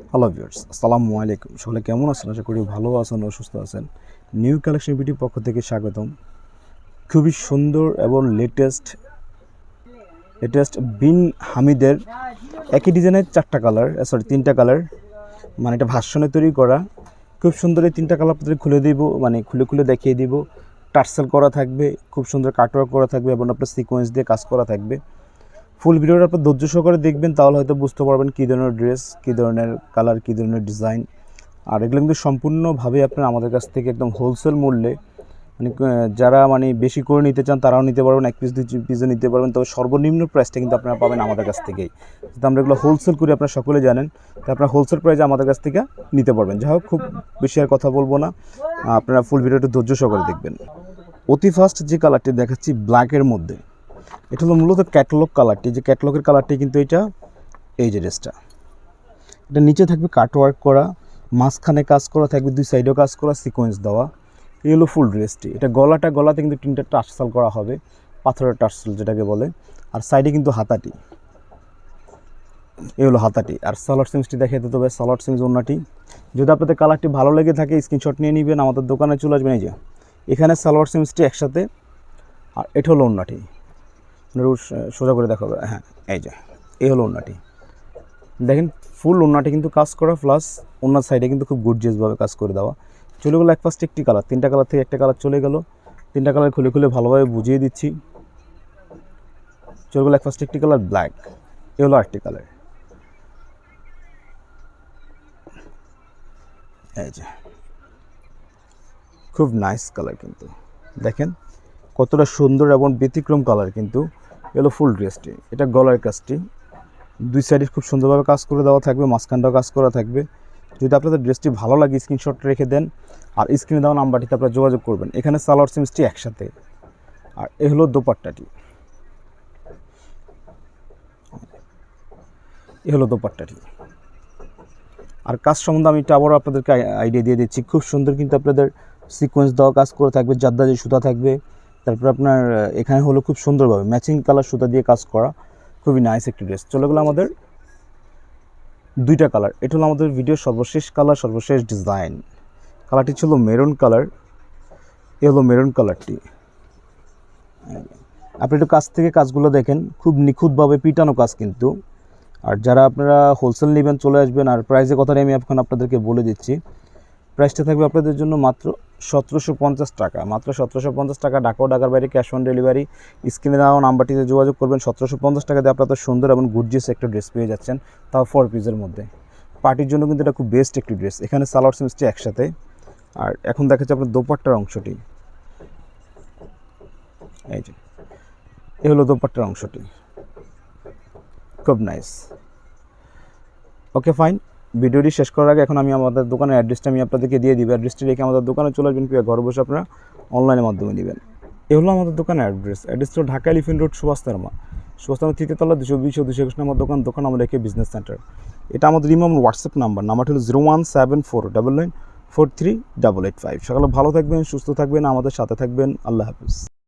Hello viewers আসসালামু আলাইকুম। সকলে কেমন আছেন? আশা করি ভালো আছেন ও সুস্থ আছেন। নিউ কালেকশন বিউটির পক্ষ থেকে স্বাগতম। খুবই সুন্দর এবং লেটেস্ট লেটেস্ট বিন হামিদের একই ডিজাইনের চারটা কালার সরি তিনটা কালার মানে এটা ভাষণে তৈরি করা। খুব সুন্দর এই তিনটা কালার আপনাদের খুলে দিব মানে খুলে খুলে দেখিয়ে দিব। টার্সেল করা থাকবে, খুব সুন্দর কাটওয়ার্ক করা থাকবে এবং আপনার সিকোয়েন্স দিয়ে কাজ করা থাকবে। ফুল ভিডিওটা আপনার ধৈর্য সহকারে দেখবেন, তাহলে হয়তো বুঝতে পারবেন কী ধরনের ড্রেস, কী ধরনের কালার, কী ধরনের ডিজাইন। আর এগুলো কিন্তু সম্পূর্ণভাবে আপনার আমাদের কাছ থেকে একদম হোলসেল মূল্যে মানে যারা মানে বেশি করে নিতে চান তারাও নিতে পারবেন, এক পিস দুই পিসও নিতে পারবেন। তবে সর্বনিম্ন প্রাইসটা কিন্তু আপনারা পাবেন আমাদের কাছ থেকেই। তো আমরা এগুলো হোলসেল করি, আপনারা সকলে জানেন, তো আপনারা হোলসেল প্রাইসে আমাদের কাছ থেকে নিতে পারবেন। যাই হোক, খুব বেশি আর কথা বলব না। আপনারা ফুল ভিডিওটা ধৈর্য সহকারে দেখবেন। অতি ফার্স্ট যে কালারটি দেখাচ্ছি ব্ল্যাকের মধ্যে। এটা হলো মূলত ক্যাটলগ কালারটি যে ক্যাটলগের কালারটি কিন্তু এটা এই যে ড্রেসটা এটা নিচে থাকবে কাটওয়ার্ক করা, মাঝখানে কাজ করা, থাকবে দুই সাইডেও কাজ করা সিকোয়েন্স দেওয়া। এই হলো ফুল ড্রেসটি এটা গলাটা, গলাতে কিন্তু তিনটা টার্সেল করা হবে, পাথরের টার্সেল যেটাকে বলে। আর সাইডে কিন্তু হাতাটি। এই হলো হাতাটি। আর সালোয়ার সিমসটি দেখে দিতে হবে সালোয়ার সিমস অন্যটি যদি আপনাদের কালারটি ভালো লেগে থাকে স্ক্রিনশট নিয়ে নেবেন, আমাদের দোকানে চলে আসবেন, এই যে। এখানে সালোয়ার সিমসটি একসাথে, আর এটা হলো অন্যটি আপনার সোজা করে দেখাবে। হ্যাঁ এই যে, এই হলো ওন্নাটি দেখেন ফুল ওন্নাটি কিন্তু কাজ করা প্লাস ওনার সাইডে কিন্তু খুব গুডজিয়াসভাবে কাজ করে দেওয়া। চলে গেলো এক ফার্স্ট একটি কালার তিনটা কালার থেকে একটা কালার চলে গেল। তিনটা কালার খুলে খুলে ভালোভাবে বুঝিয়ে দিচ্ছি। চলে গেলো এক ফার্স্ট একটি কালার ব্ল্যাক এ হলো আরেকটি কালার এই যে, খুব নাইস কালার কিন্তু। দেখেন, কতটা সুন্দর এবং ব্যতিক্রম কালার কিন্তু এলো ফুল ড্রেসটি। এটা গলার কাজটি। দুই সাইডে খুব সুন্দরভাবে কাজ করে দেওয়া থাকবে, মাঝখানটাও কাজ করা থাকবে। যদি আপনাদের ড্রেসটি ভালো লাগে স্ক্রিনশট রেখে দেন। আর স্ক্রিনে দেওয়া নাম্বারটিতে আপনারা যোগাযোগ করবেন। এখানে সালোয়ার সিমসটি একসাথে। আর এ হলো দোপাট্টাটি। এ হলো দোপাট্টাটি। আর কাজ সম্বন্ধে আমি একটু আবারও আপনাদেরকে আইডিয়া দিয়ে দিচ্ছি। খুব সুন্দর কিন্তু আপনাদের সিকোয়েন্স দেওয়া কাজ করে থাকবে। জাদ্দাজি সুতা থাকবে। তারপর আপনার এখানে হলো খুব সুন্দরভাবে ম্যাচিং কালার সুতা দিয়ে কাজ করা। খুবই নাইস একটি ড্রেস চলে গেলো আমাদের দুইটা কালার এটা হলো আমাদের ভিডিওর সর্বশেষ কালার সর্বশেষ ডিজাইন কালারটি ছিল মেরুন কালার এ হলো মেরুন কালারটি আপনি একটু কাছ থেকে কাজগুলো দেখেন। খুব নিখুঁতভাবে পিটানো কাজ কিন্তু। আর যারা আপনারা হোলসেল নেবেন, চলে আসবেন। আর প্রাইসের কথাটা আমি এখন আপনাদেরকে বলে দিচ্ছি। প্রাইসটা থাকবে আপনাদের জন্য মাত্র সতেরোশো পঞ্চাশ টাকা। মাত্র সতেরোশো পঞ্চাশ টাকা ঢাকা ও ঢাকার বাইরে ক্যাশ অন ডেলিভারি স্ক্রিনে দেওয়া নাম্বারটিতে যোগাযোগ করবেন। সতেরোশো পঞ্চাশ টাকা দিয়ে আপনাদের সুন্দর এবং গুডজিয়াস একটা ড্রেস পেয়ে যাচ্ছেন, তাও ফোর পিসের মধ্যে। পার্টির জন্য কিন্তু এটা খুব বেস্ট একটি ড্রেস এখানে সালোয়ার সিমসটি একসাথে। আর এখন দেখাচ্ছে আপনার দোপাট্টার অংশটি। এই যে, এ হলো দোপাট্টার অংশটি। খুব নাইস ওকে ফাইন ভিডিওটি শেষ করার আগে এখন আমি আমাদের দোকানের অ্যাড্রেসটা আমি আপনাদেরকে দিয়ে দিব। অ্যাড্রেসটি রেখে আমাদের দোকানে চলে আসবেন, কিংবা ঘর বসে আপনারা অনলাইনের মাধ্যমে নেবেন। এ হলো আমাদের দোকানের অ্যাড্রেস অ্যাড্রেস হলো ঢাকা এলিফেন্ট রোড সুভাষতারমা সুভাষতারমা তৃতীয় তলা দুশো বিশ ও দুশো একুশ নম্বর দোকান দোকান আমাদের একে বিজনেস সেন্টার এটা আমাদের ইমাম হোয়াটসঅ্যাপ নাম্বার নাম্বারটি হলো zero one seven four double nine four three double eight five সকালে ভালো থাকবেন, সুস্থ থাকবেন, আমাদের সাথে থাকবেন। আল্লাহ হাফিজ।